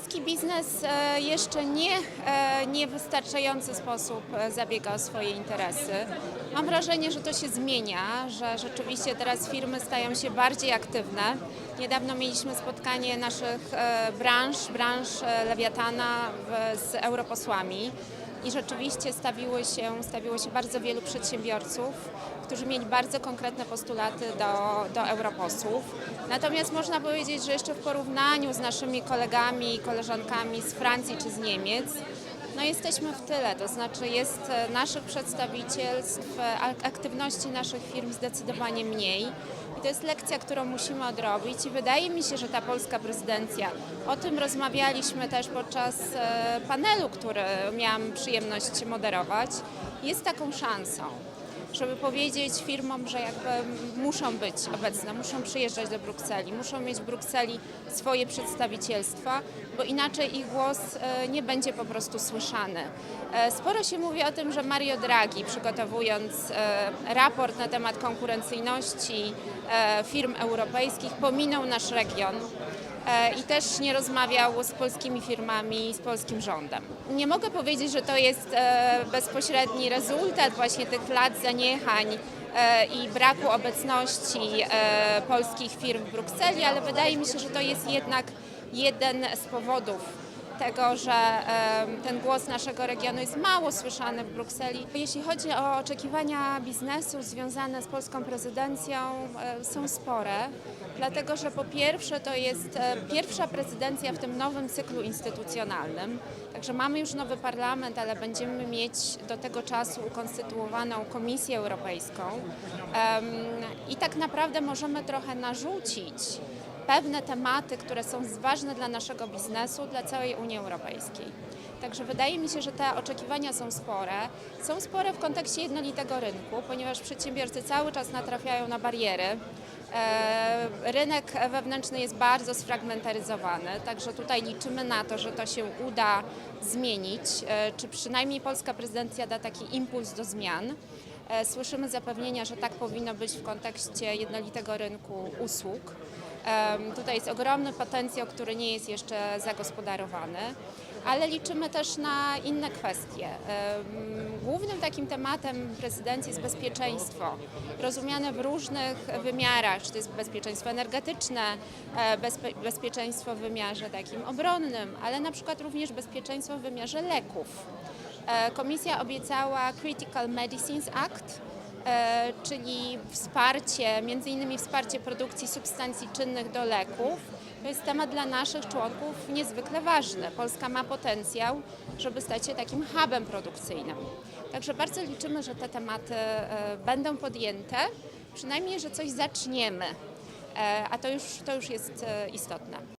polski biznes e, jeszcze nie, e, nie w wystarczający sposób e, zabiega o swoje interesy. Mam wrażenie, że to się zmienia, że rzeczywiście teraz firmy stają się bardziej aktywne. Niedawno mieliśmy spotkanie naszych branż, branż Lewiatana z europosłami. I rzeczywiście stawiły się, stawiło się bardzo wielu przedsiębiorców, którzy mieli bardzo konkretne postulaty do, do europosłów. Natomiast można powiedzieć, że jeszcze w porównaniu z naszymi kolegami i koleżankami z Francji czy z Niemiec, no jesteśmy w tyle, to znaczy jest e, naszych przedstawicielstw, e, ak- aktywności naszych firm zdecydowanie mniej. I to jest lekcja, którą musimy odrobić. I wydaje mi się, że ta polska prezydencja, o tym rozmawialiśmy też podczas e, panelu, który miałam przyjemność moderować, jest taką szansą żeby powiedzieć firmom, że jakby muszą być obecne, muszą przyjeżdżać do Brukseli, muszą mieć w Brukseli swoje przedstawicielstwa, bo inaczej ich głos e, nie będzie po prostu słyszany. E, Sporo się mówi o tym, że Mario Draghi przygotowując e, raport na temat konkurencyjności firm europejskich pominął nasz region i też nie rozmawiał z polskimi firmami, z polskim rządem. Nie mogę powiedzieć, że to jest e, bezpośredni rezultat właśnie tych lat zaniechań e, i braku obecności e, polskich firm w Brukseli, ale wydaje mi się, że to jest jednak jeden z powodów tego, że ten głos naszego regionu jest mało słyszany w Brukseli. Jeśli chodzi o oczekiwania biznesu związane z polską prezydencją, e, są spore, dlatego że po pierwsze to jest e, pierwsza prezydencja w tym nowym cyklu instytucjonalnym. Także mamy już nowy parlament, ale będziemy mieć do tego czasu ukonstytuowaną Komisję Europejską. I tak naprawdę możemy trochę narzucić pewne tematy, które są ważne dla naszego biznesu, dla całej Unii Europejskiej. Także wydaje mi się, że te oczekiwania są spore. Są spore w kontekście jednolitego rynku, ponieważ przedsiębiorcy cały czas natrafiają na bariery. E, Rynek wewnętrzny jest bardzo sfragmentaryzowany, także tutaj liczymy na to, że to się uda zmienić, e, czy przynajmniej polska prezydencja da taki impuls do zmian. E, Słyszymy zapewnienia, że tak powinno być w kontekście jednolitego rynku usług. Tutaj jest ogromny potencjał, który nie jest jeszcze zagospodarowany, ale liczymy też na inne kwestie. Głównym takim tematem prezydencji jest bezpieczeństwo, rozumiane w różnych wymiarach, czy to jest bezpieczeństwo energetyczne, e, bezpe- bezpieczeństwo w wymiarze takim obronnym, ale na przykład również bezpieczeństwo w wymiarze leków. E, Komisja obiecała Critical Medicines Act, czyli wsparcie, między innymi wsparcie produkcji substancji czynnych do leków. To jest temat dla naszych członków niezwykle ważny. Polska ma potencjał, żeby stać się takim hubem produkcyjnym. Także bardzo liczymy, że te tematy e, będą podjęte, przynajmniej, że coś zaczniemy, E, a to już, to już jest e, istotne.